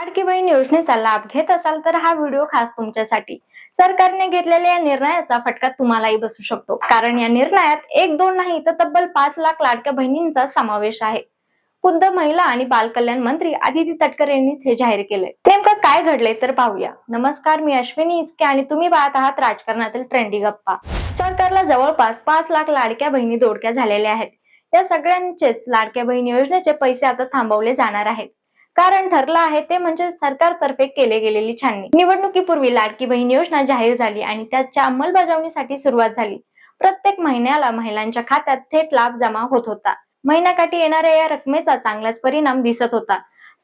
लाडकी बहीण योजनेचा लाभ घेत असाल तर हा व्हिडिओ खास तुमच्यासाठी. सरकारने घेतलेल्या या निर्णयाचा फटका तुम्हालाही बसू शकतो. कारण या निर्णयात एक दोन नाही तर तब्बल पाच लाख लाडक्या बहिणींचा समावेश आहे. खुद्द महिला आणि बालकल्याण मंत्री आदिती तटकर यांनीच हे जाहीर केलंय. नेमकं काय घडले तर पाहूया. नमस्कार मी अश्विनी इचके आणि तुम्ही पाहत आहात राजकारणातील ट्रेंडी गप्पा. सरकारला जवळपास पाच लाख लाडक्या बहिणी जोडक्या झालेल्या आहेत. या सगळ्यांचेच लाडक्या बहिणी योजनेचे पैसे आता थांबवले जाणार आहेत. कारण ठरलं आहे ते म्हणजे सरकारतर्फे केले गेलेली छाननी. निवडणुकीपूर्वी लाडकी बहीण योजना जाहीर झाली आणि त्याच्या अंमलबजावणीसाठी सुरुवात झाली. प्रत्येक महिन्याला महिलांच्या खात्यात थेट लाभ जमा होत होता. महिन्याकाठी येणाऱ्या या रकमेचा चांगलाच परिणाम दिसत होता.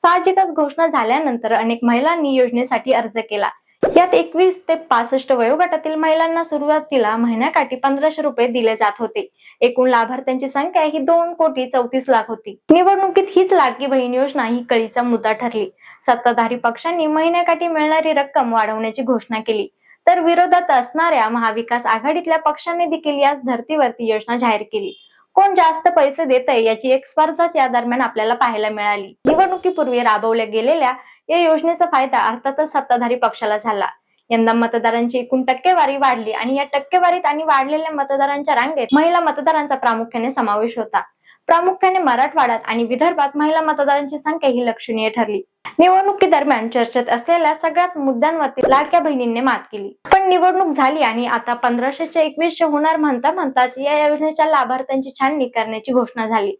साहजिकच घोषणा झाल्यानंतर अनेक महिलांनी योजनेसाठी अर्ज केला. यात एकवीस ते पासष्ट वयोगटातील महिलांना सुरुवातीला महिन्याकाठी पंधराशे रुपये दिले जात होते. एकूण लाभार्थ्यांची संख्या ही दोन कोटी चौतीस लाख होती. निवडणुकीत हीच लाडकी बहीण योजना ही कळीचा मुद्दा ठरली. सत्ताधारी पक्षांनी महिन्याकाठी मिळणारी रक्कम वाढवण्याची घोषणा केली. तर विरोधात असणाऱ्या महाविकास आघाडीतल्या पक्षांनी देखील याच धर्तीवरती योजना जाहीर केली. कोण जास्त पैसे देत आहे याची एक स्पर्धाच या दरम्यान आपल्याला पाहायला मिळाली. निवडणुकीपूर्वी राबवल्या गेलेल्या या योजनेचा फायदा अर्थातच सत्ताधारी पक्षाला झाला. यंदा मतदारांची एकूण टक्केवारी वाढली आणि या टक्केवारीत आणि वाढलेल्या मतदारांच्या रांगेत महिला मतदारांचा प्रामुख्याने समावेश होता. प्रामुख्याने मराठवाड्यात आणि विदर्भात महिला मतदारांची संख्या ही लक्षणीय ठरली. निवडणुकी दरम्यान चर्चेत असलेल्या सगळ्याच मुद्द्यांवरती लाडक्या बहिणींनी मात केली. पण निवडणूक झाली आणि आता पंधराशेच्या एकवीसशे होणार म्हणता म्हणताच या योजनेच्या लाभार्थ्यांची छाननी करण्याची घोषणा झाली.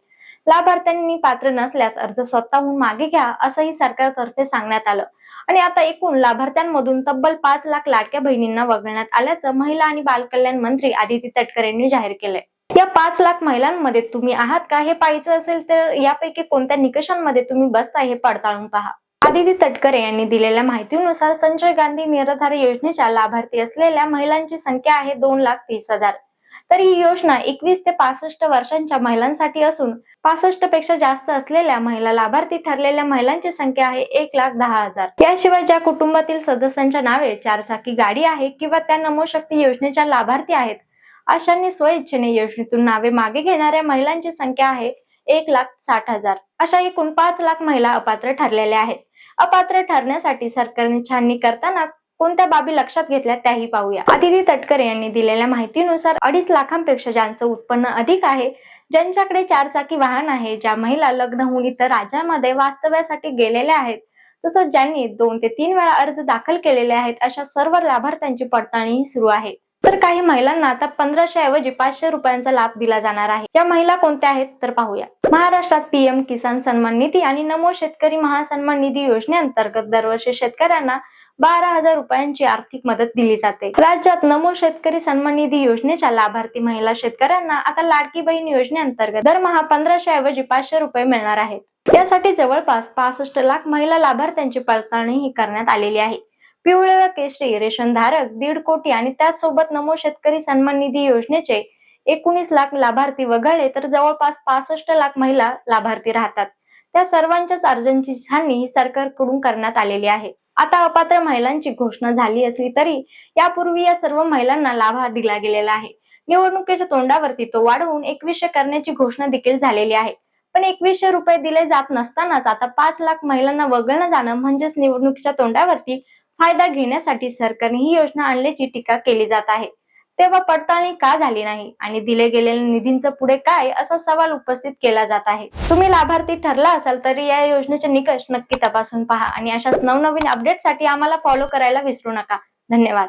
लाभार्थ्यांनी पात्र नसल्यास अर्ज स्वतःहून मागे घ्या असंही सरकारतर्फे सांगण्यात आलं. आणि आता एकूण लाभार्थ्यांमधून तब्बल पाच लाख लाडक्या बहिणींना वगळण्यात आल्याचं महिला आणि बालकल्याण मंत्री आदिती तटकर यांनी जाहीर केलंय. या पाच लाख महिलांमध्ये तुम्ही आहात का? हे पाहायचं असेल तर यापैकी कोणत्या निकषांमध्ये तुम्ही बसता हे पडताळून पहा. आदिती तटकरे यांनी दिलेल्या माहितीनुसार संजय गांधी निराधार योजनेच्या लाभार्थी असलेल्या महिलांची संख्या आहे दोन लाख तीस हजार. तर ही योजना एकवीस ते पासष्ट वर्षांच्या महिलांसाठी असून पासष्टपेक्षा जास्त असलेल्या महिला लाभार्थी ठरलेल्या महिलांची संख्या आहे एक लाख दहा हजार. याशिवाय ज्या कुटुंबातील सदस्यांच्या नावे चारचाकी गाडी आहे किंवा त्या नमोशक्ती योजनेच्या लाभार्थी आहेत अशांनी स्वइच्छेने योजनेतून नावे मागे घेणाऱ्या महिलांची संख्या आहे एक लाख साठ हजार. अशा एकूण पाच लाख महिला अपात्र ठरलेल्या आहेत. अपात्र ठरण्यासाठी सरकारने छाननी करताना कोणत्या बाबी लक्षात घेतल्या त्याही पाहूया. आदिती तटकरे यांनी दिलेल्या माहितीनुसार अडीच लाखांपेक्षा ज्यांचं उत्पन्न अधिक आहे ज्यांच्याकडे चारचाकी वाहन आहे ज्या महिला लग्न होऊन इतर राज्यामध्ये वास्तव्यासाठी गेलेल्या आहेत तसंच ज्यांनी दोन ते तीन वेळा अर्ज दाखल केलेले आहेत अशा सर्व लाभार्थ्यांची पडताळणी सुरू आहे. तर काही महिलांना आता पंधराशे ऐवजी पाचशे रुपयांचा लाभ दिला जाणार आहे. या महिला कोणत्या आहेत तर पाहूया. महाराष्ट्रात पीएम किसान सन्मान निधी आणि नमो शेतकरी महासन्मान निधी योजनेअंतर्गत दरवर्षी शेतकऱ्यांना बारा हजार रुपयांची आर्थिक मदत दिली जाते. राज्यात नमो शेतकरी सन्मान निधी योजनेच्या लाभार्थी महिला शेतकऱ्यांना आता लाडकी बहीण योजनेअंतर्गत दरमहा पंधराशे ऐवजी पाचशे रुपये मिळणार आहेत. यासाठी जवळपास पासष्ट लाख महिला लाभार्थ्यांची पडताळणीही करण्यात आलेली आहे. पिवळे व केशरी रेशन धारक दीड कोटी आणि त्याचसोबत नमो शेतकरी सन्मान निधी योजनेचे एकोणीस लाख लाभार्थी वगळले तर जवळपास पासष्ट लाख महिला लाभार्थी राहतात. त्या सर्वांच्याच अर्जांची छाननी ही सरकारकडून करण्यात आलेली आहे. आता अपात्र महिलांची घोषणा झाली असली तरी यापूर्वी या सर्व महिलांना लाभ दिला गेलेला आहे. निवडणुकीच्या तोंडावरती तो वाढवून एकवीसशे करण्याची घोषणा देखील झालेली आहे. पण एकवीसशे रुपये दिले जात नसतानाच आता पाच लाख महिलांना वगळणं जाणं म्हणजेच निवडणुकीच्या तोंडावरती फायदा घेण्यासाठी सरकारने ही योजना आणल्याची टीका केली जात आहे. तेव्हा पडताळणी का झाली नाही? आणि दिले गेलेल्या निधींचं पुढे काय? असा सवाल उपस्थित केला जात आहे. तुम्ही लाभार्थी ठरला असाल तरी या योजनेचे निकष नक्की तपासून पहा आणि अशाच नवनवीन अपडेटसाठी आम्हाला फॉलो करायला विसरू नका. धन्यवाद.